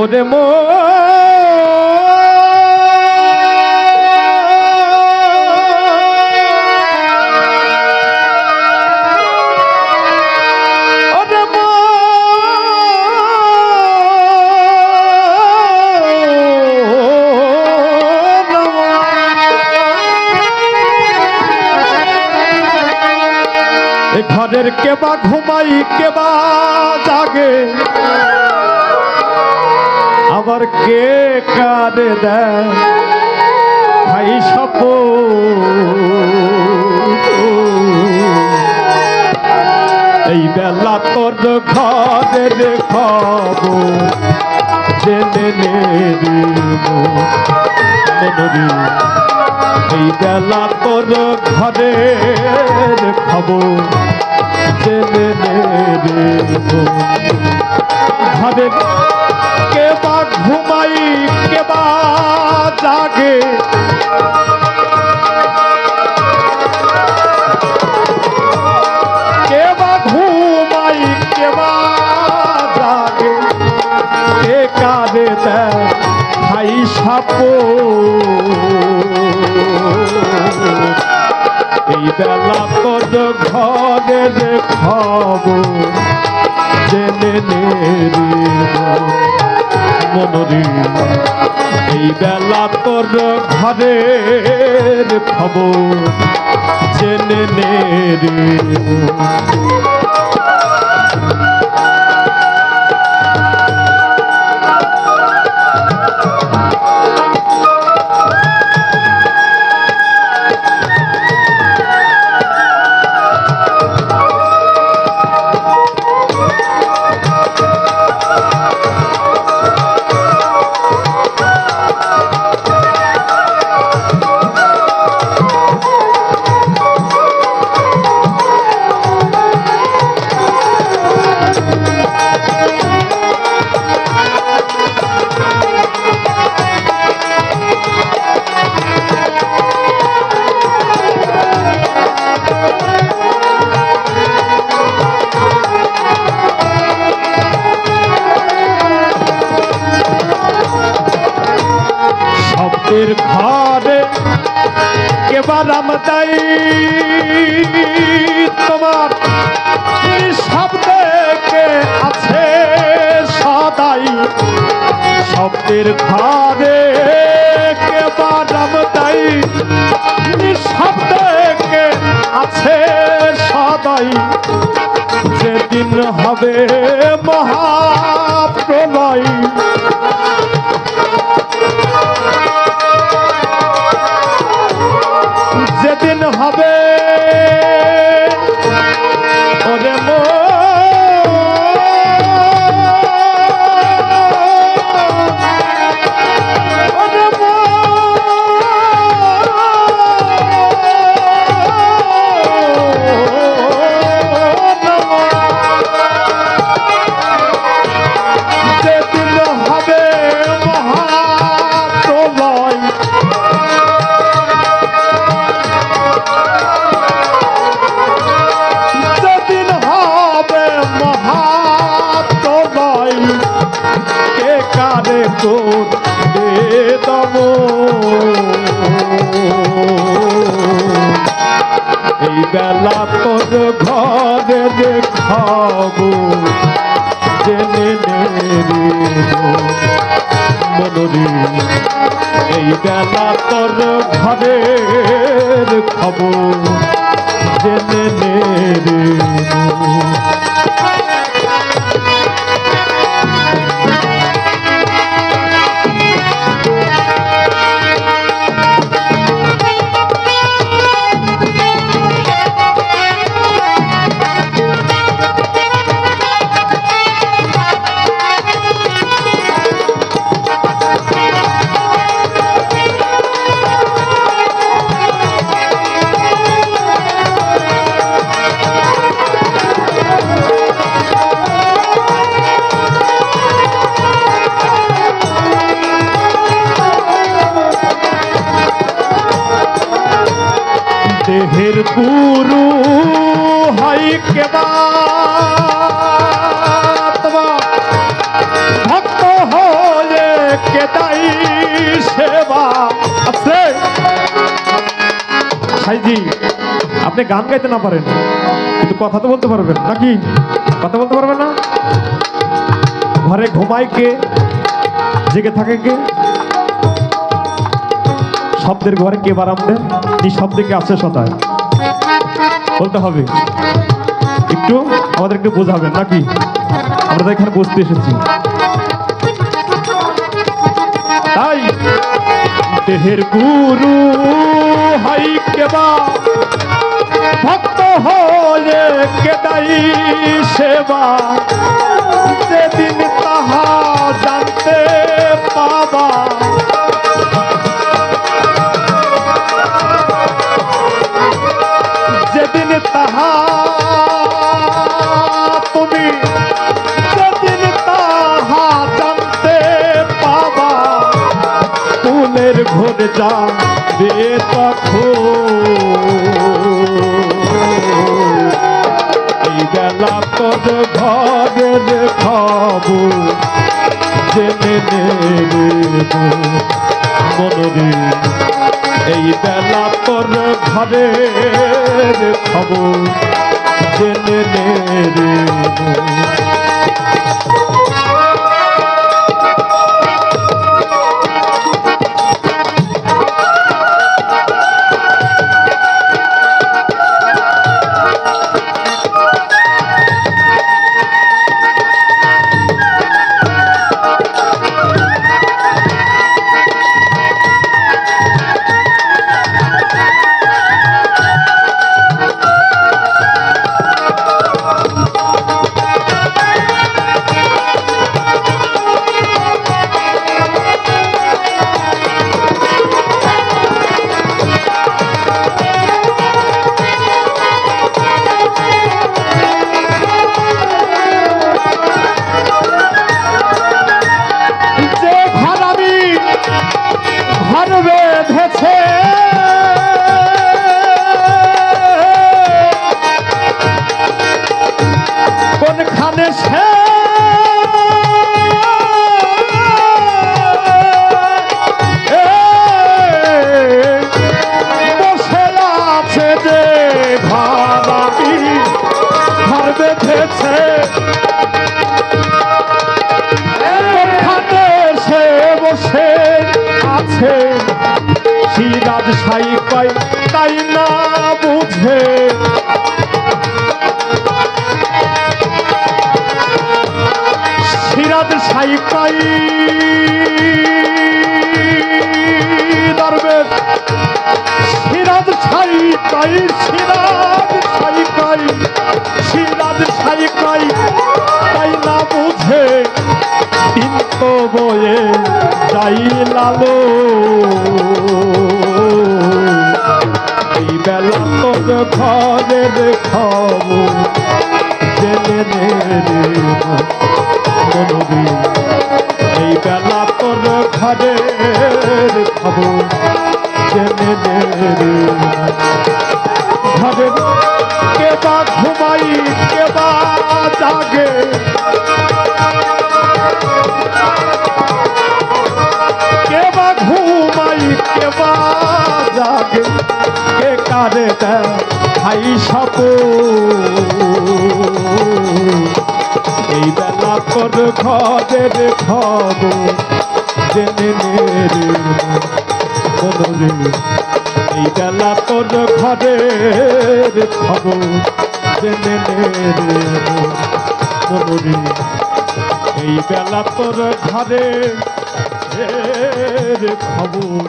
ওরে মো ঘরের কেবা ঘুমাই কেবা জাগে। আবার কে কারে দেয়। ভাই সপ এই বেলা তোর ঘরের খবর জেনে মনরি এই বেলা তোর ঘরের খবর জেনে নেবে। ঘরের কে বা ঘুমাই, কে বা জাগে? কে বা ঘুমাই, কে বা জাগে? কে কাঁদে খাই সাপো। এই বেলা তোর ঘরের খবর জেনে নেরি এই বেলা তোর ঘরের খবর জেনে নে শব্দের কেবার আমদাই তোমার। শব্দে কে আছে সদাই। শব্দের ঘরে কেবার আমদাই শব্দে কে আছে সদাই। যেদিন হবে মহাপ্রলয় যেদিন হবে এই বেলা তোর ঘরে দেখাবো জেনে মনরি এই বেলা তোর ঘরে খবর জেনে নেবে। দেহের গুরু হয় কেবা ভক্ত হয় কেদাই সেবা আছে। আপনি গান গাইতে না পারেন, কিন্তু কথা তো বলতে পারবেন, নাকি? কথা বলতে পারবেন না? ঘরে ঘুমায় কে? জেগে থাকে কে? শব্দের ঘরে কে বারাম দেন? নিঃশব্দে কে আছে সদায়? বলতে হবে। একটু আমাদের একটু বোঝাবেন নাকি? আমরা তো এখানে বসতে এসেছি। তাই দেহের গুরু হাই কেবা ভক্ত হয়ে কেদাই সেবা? যেদিন যাবে তখন। এই বেলা তোর ঘরের খবর জেনে নেব মনরে। এই বেলা তোর ঘরের খবর জেনে নেব আছে সিরাজ সাই তাই না সিরাজ পাই। দরবেশ। সিরাজ ছাই কাই সিরাজ ছাই কাই সিরাজ ছাই কাই তাই না বুঝে। তিন্ত বয়ে যাই লালো। এই বেলা তোর ঘরের খবর ঘরে কে বা ঘুমাই, কে বা জাগে। কে বা ঘুমাই, কে বা জাগে। কে কারে খাই সাপ এই বেলা তোর খবর তোর ঘরের খবর মনরে। এই বেলা তোর ঘরে খবর